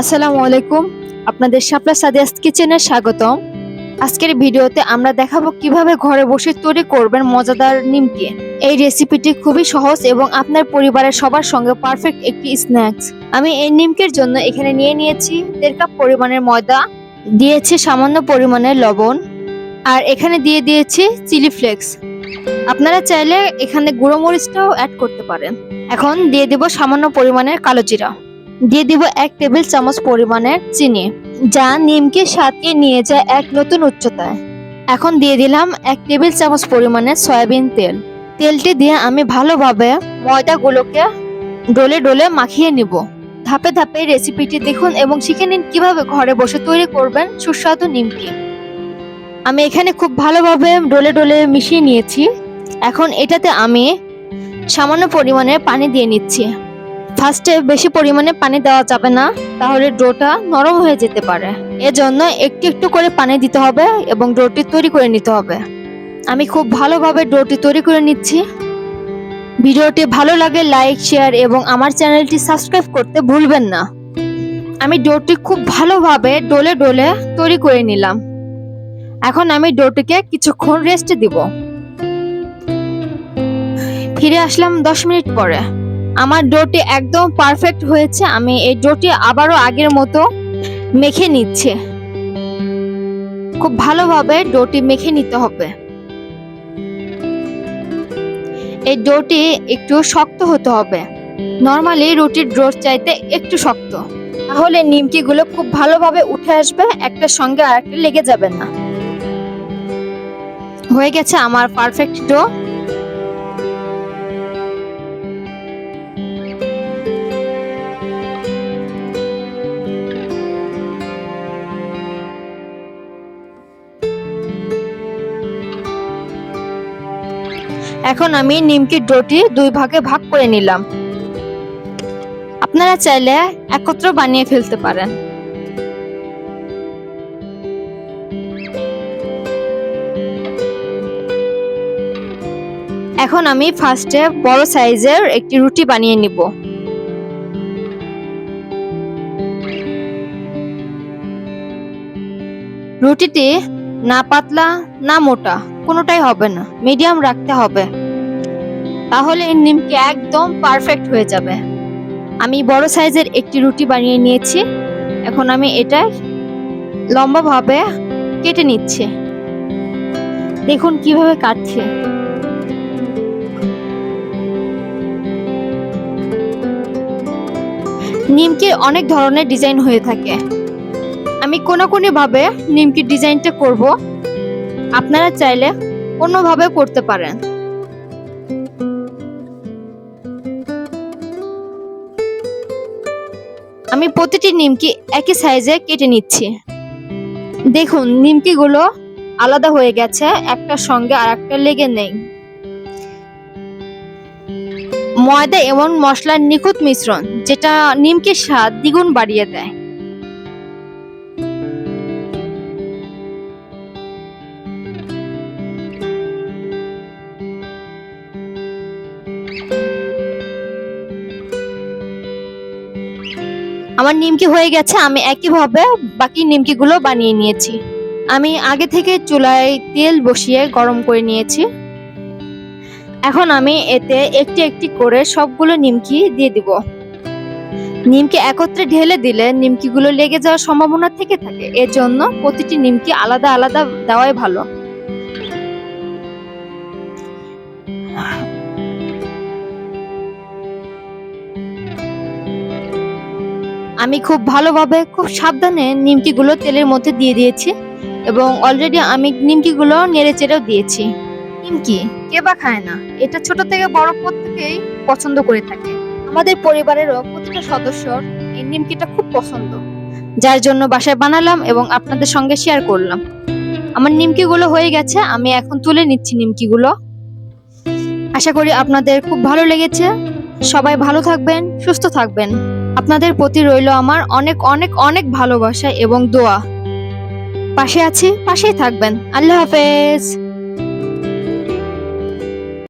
আসসালামু আলাইকুম। আপনাদের শাপলা সাদিয়াস কিচেনে স্বাগতম। আজকের ভিডিওতে আমরা দেখাবো কীভাবে ঘরে বসে তৈরি করবেন মজাদার নিমকি। এই রেসিপিটি খুবই সহজ এবং আপনার পরিবারের সবার সঙ্গে পারফেক্ট একটি স্ন্যাক্স। আমি এই নিমকির জন্য এখানে নিয়ে নিয়েছি দেড় কাপ পরিমাণের ময়দা, দিয়েছি সামান্য পরিমাণের লবণ, আর এখানে দিয়ে দিয়েছি চিলি ফ্লেক্স। আপনারা চাইলে এখানে গুঁড়ো মরিচটাও অ্যাড করতে পারেন। এখন দিয়ে দেব সামান্য পরিমাণের কালো জিরা। দিয়ে দিব এক টেবিল চামচ পরিমাণের চিনি, যা নিমকে স্বাদকে নিয়ে যায় এক নতুন উচ্চতায়। এখন দিয়ে দিলাম এক টেবিল চামচ পরিমাণের সয়াবিন তেল। তেলটি দিয়ে আমি ভালোভাবে ময়দাগুলোকে ডলে ডলে মাখিয়ে নিব। ধাপে ধাপে রেসিপিটি দেখুন এবং শিখে নিন কীভাবে ঘরে বসে তৈরি করবেন সুস্বাদু নিমকি। আমি এখানে খুব ভালোভাবে ডলে ডলে মিশিয়ে নিয়েছি। এখন এটাতে আমি সামান্য পরিমাণে পানি দিয়ে নিচ্ছি। ফার্স্টে বেশি পরিমাণে পানি দেওয়া যাবে না, তাহলে ডোটা নরম হয়ে যেতে পারে। এজন্য একটু একটু করে পানি দিতে হবে এবং ডোটি তৈরি করে নিতে হবে। আমি খুব ভালোভাবে ডোটি তৈরি করে নিচ্ছি। ভিডিওটি ভালো লাগে লাইক, শেয়ার এবং আমার চ্যানেলটি সাবস্ক্রাইব করতে ভুলবেন না। আমি ডোটি খুব ভালোভাবে ডোলে ডোলে তৈরি করে নিলাম। এখন আমি ডোটিকে কিছুক্ষণ রেস্টে দিব। ফিরে আসলাম দশ মিনিট পরে। আমার ডোটি একদম পারফেক্ট হয়েছে, আমি এই ডোটি আবারও আগের মতো মেখে নিচ্ছে। খুব ভালোভাবে ডোটি মেখে নিতে হবে। এই ডোটি একটু শক্ত হতে হবে। নর্মালি রুটির ডোর চাইতে একটু শক্ত। তাহলে নিমকিগুলো খুব ভালোভাবে উঠে আসবে, একটার সঙ্গে আরেকটা লেগে যাবে না। হয়ে গেছে আমার পারফেক্ট ডো এখন আমি নিমকির ডোটি দুই ভাগে ভাগ করে নিলাম। আপনারা চাইলে একত্র বানিয়ে ফেলতে পারেন। এখন আমি ফার্স্টে বড় সাইজের একটি রুটি বানিয়ে নিব। রুটিটি না পাতলা, না মোটা, কোনোটাই হবে না। মিডিয়াম রাখতে হবে। তাহলে এই নিমকি একদম পারফেক্ট হয়ে যাবে। আমি বড় সাইজের একটি রুটি বানিয়ে নিয়েছি। এখন আমি এটা লম্বাভাবে কেটে নিচ্ছি। দেখুন কীভাবে কাটছে। নিমকির অনেক ধরনের ডিজাইন হয়ে থাকে। আমি কোনাকুনি ভাবে নিমকির ডিজাইনটা করব। আপনারা চাইলে অন্যভাবে করতে পারেন। আমি প্রতিটি নিমকি একই সাইজে কেটে নিচ্ছি। দেখুন, নিমকিগুলো আলাদা হয়ে গেছে, একটার সঙ্গে আর একটা লেগে নেই। ময়দা এমন মশলার নিখুঁত মিশ্রণ, যেটা নিমকির স্বাদ দ্বিগুণ বাড়িয়ে দেয়। আমার নিমকি হয়ে গেছে, আমি একইভাবে বাকি নিমকিগুলো বানিয়ে নিয়েছি। আমি আগে থেকে চুলায় তেল বসিয়ে গরম করে নিয়েছি। এখন আমি এতে একটি একটি করে সবগুলো নিমকি দিয়ে দিব। নিমকি একত্রে ঢেলে দিলে নিমকিগুলো লেগে যাওয়ার সম্ভাবনা থেকে থাকে। এর জন্য প্রতিটি নিমকি আলাদা আলাদা দেওয়াই ভালো। আমি খুব ভালোভাবে, খুব সাবধানে নিমকিগুলো তেলের মধ্যে দিয়ে দিয়েছি এবং অলরেডি আমি নিমকিগুলো নেড়ে চেড়েও দিয়েছি। নিমকি, কে বা খায় না? এটা ছোট থেকে বড় প্রত্যেকেই পছন্দ করে থাকে। আমাদের পরিবারেরও প্রতিটা সদস্যর এই নিমকিটা খুব পছন্দ। যার জন্য বাসায় বানালাম এবং আপনাদের সঙ্গে শেয়ার করলাম। আমার নিমকিগুলো হয়ে গেছে, আমি এখন তুলে নিচ্ছি নিমকিগুলো। আশা করি আপনাদের খুব ভালো লেগেছে। সবাই ভালো থাকবেন, সুস্থ থাকবেন। আপনাদের প্রতি রইল আমার অনেক অনেক অনেক ভালোবাসা এবং দোয়া। পাশে আছি, পাশেই থাকবেন। আল্লাহ হাফেজ।